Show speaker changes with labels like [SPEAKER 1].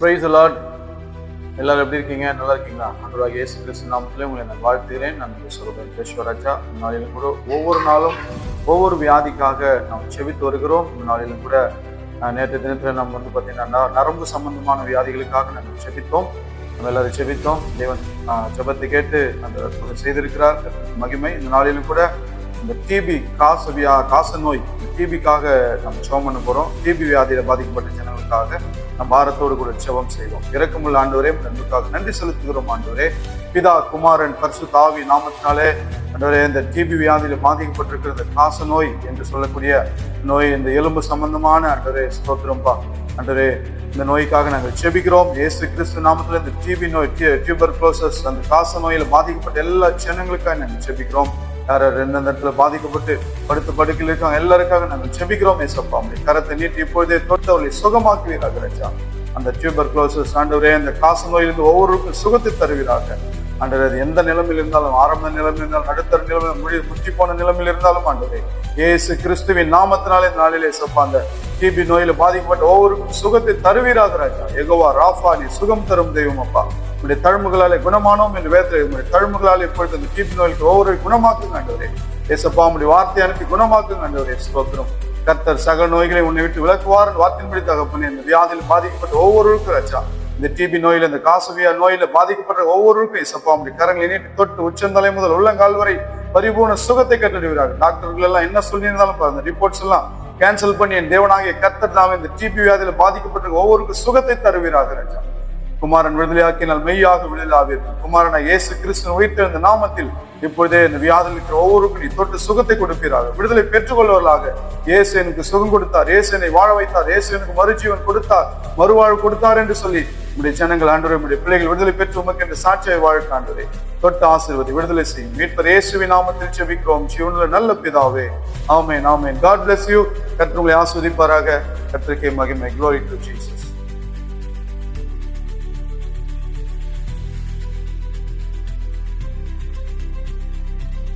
[SPEAKER 1] price allot எல்லாரும் எப்படி இருக்கீங்க நல்லா இருக்கீங்களா அன்றாக ஏசு கிறிஸ்து நாமத்திலே உங்களை நான் வாழ்த்துகிறேன் நான் சொல்கிறேன் ஈஸ்வராஜா நாளிலும் கூட ஒவ்வொரு நாளும் ஒவ்வொரு வியாதிக்காக நாம் செவித்து வருகிறோம் நாளிலும் கூட நேற்று தினத்தில் நம்ம வந்து பார்த்தீங்கன்னா நரம்பு சம்பந்தமான வியாதிகளுக்காக நாங்கள் செபித்தோம் நம்ம எல்லாரும் செபித்தோம் தேவன் செபத்தை கேட்டு அந்த செய்திருக்கிறார் மகிமை இந்த நாளிலும் கூட இந்த டிபி காசு வியா காச நோய் டிபிக்காக நம்ம சோம் பண்ண போகிறோம் டிபி வியாதியில் பாதிக்கப்பட்ட ஜனங்களுக்காக நம் பாரத்தோடு கூட செவம் செய்வோம் இறக்கமுள்ள ஆண்டவரே நன்றுக்காக நன்றி செலுத்துகிறோம் ஆண்டவரே பிதா குமாரன் பர்சு தாவி நாமத்தினாலே ஆண்டவரே இந்த டிபி வியாதியில் பாதிக்கப்பட்டிருக்கிற இந்த காச நோய் என்று சொல்லக்கூடிய நோய் இந்த எலும்பு சம்பந்தமான அன்றரே ஸ்தோத்திரம்பா அன்றரே இந்த நோய்க்காக நாங்கள் செபிக்கிறோம் ஏசு கிறிஸ்து நாமத்தில் இந்த டிபி நோய் டியூபர் ப்ளோசஸ் அந்த காச நோயில் பாதிக்கப்பட்ட எல்லா ஜனங்களுக்காக நாங்கள் செபிக்கிறோம் யார் எந்தெந்த இடத்துல பாதிக்கப்பட்டு படுத்து படுக்கையில் இருக்காங்க எல்லாருக்காக நாங்கள் செபிக்கிறோம் ஏசப்பா அப்படி கரத்தை நீட்டி இப்போதே தொட்டவர்களை சுகமாக்குவீராக ரஜா அந்த டியூபர் க்ளோசஸ் ஆண்டவரே அந்த காசு நோயிலிருந்து ஒவ்வொருக்கும் சுகத்தை தருவீராக ஆண்டவர் அது எந்த நிலைமையில் இருந்தாலும் ஆரம்ப நிலைமையில் இருந்தாலும் நடுத்தர நிலைமையில் முடி முற்றி போன நிலைமையில் இருந்தாலும் ஆண்டவரே ஏசு கிறிஸ்துவின் நாமத்தினாலே நாளிலே சொப்பா அந்த டிபி நோயில் பாதிக்கப்பட்ட ஒவ்வொருக்கும் சுகத்தை தருவீராக ராஜா எகோவா ராஃபா நீ சுகம் தரும் தெய்வம் அப்பா உடைய தழும்புகளாலே குணமானோம் என்று வேதத்தில் உங்களுடைய தழும்புகளாலே இப்பொழுது அந்த டிபி நோய்க்கு ஒவ்வொரு குணமாக்கும் ஆண்டவரே ஏசப்பா உடைய வார்த்தை அனுப்பி குணமாக்கும் ஆண்டவரே ஸ்தோத்திரம் கர்த்தர் சகல நோய்களை உன்னை விட்டு விளக்குவார் வார்த்தையின்படி தகப்பனே இந்த வியாதியில் பாதிக்கப்பட்ட ஒவ்வொருவருக்கும் ரச்சா இந்த டிபி நோயில் இந்த காசுவியா நோயில் பாதிக்கப்பட்ட ஒவ்வொருவருக்கும் இசப்பா அப்படி கரங்களை நீட்டு தொட்டு உச்சந்தலை முதல் உள்ளங்கால் வரை பரிபூர்ண சுகத்தை கட்டடிவிறாங்க டாக்டர்கள் எல்லாம் என்ன சொல்லியிருந்தாலும் பாருங்க ரிப்போர்ட்ஸ் எல்லாம் கேன்சல் பண்ணி என் தேவனாகிய கத்தர் நாம் இந்த டிபி வியாதியில் பாதிக்கப்பட்ட ஒவ்வொருக்கும் சுகத்தை தருவீராக ரச்சா குமாரன் விடுதலையாக்கினால் மெய்யாக விடுதலாவீர்கள் குமாரனை இயேசு கிறிஸ்துவ உயிர்த்தெழுந்த நாமத்தில் இப்பொழுதே இந்த வியாதில் இருக்கிற ஒவ்வொருக்கும் நீ தொட்டு சுகத்தை கொடுப்பீராக விடுதலை பெற்றுக்கொள்வர்களாக இயேசு எனக்கு சுகம் கொடுத்தார் இயேசு என்னை வாழ வைத்தார் இயேசு எனக்கு மறுஜீவன் கொடுத்தார் மறுவாழ்வு கொடுத்தார் என்று சொல்லி நம்முடைய ஜனங்கள் ஆண்டு நம்முடைய பிள்ளைகள் விடுதலை பெற்று உமக்கு என்று சாட்சியை வாழ்க்கை தொட்டு ஆசீர்வதி விடுதலை செய்யும் மீட்பர் இயேசுவி நாமத்தில் செபிக்கிறோம் ஜீவனில் நல்ல பிதாவே ஆமேன் ஆமேன் காட் பிளஸ் யூ கற்று உங்களை ஆஸ்வதிப்பாராக கற்றுக்கே மகிமை க்ளோரி டு ஜீசஸ்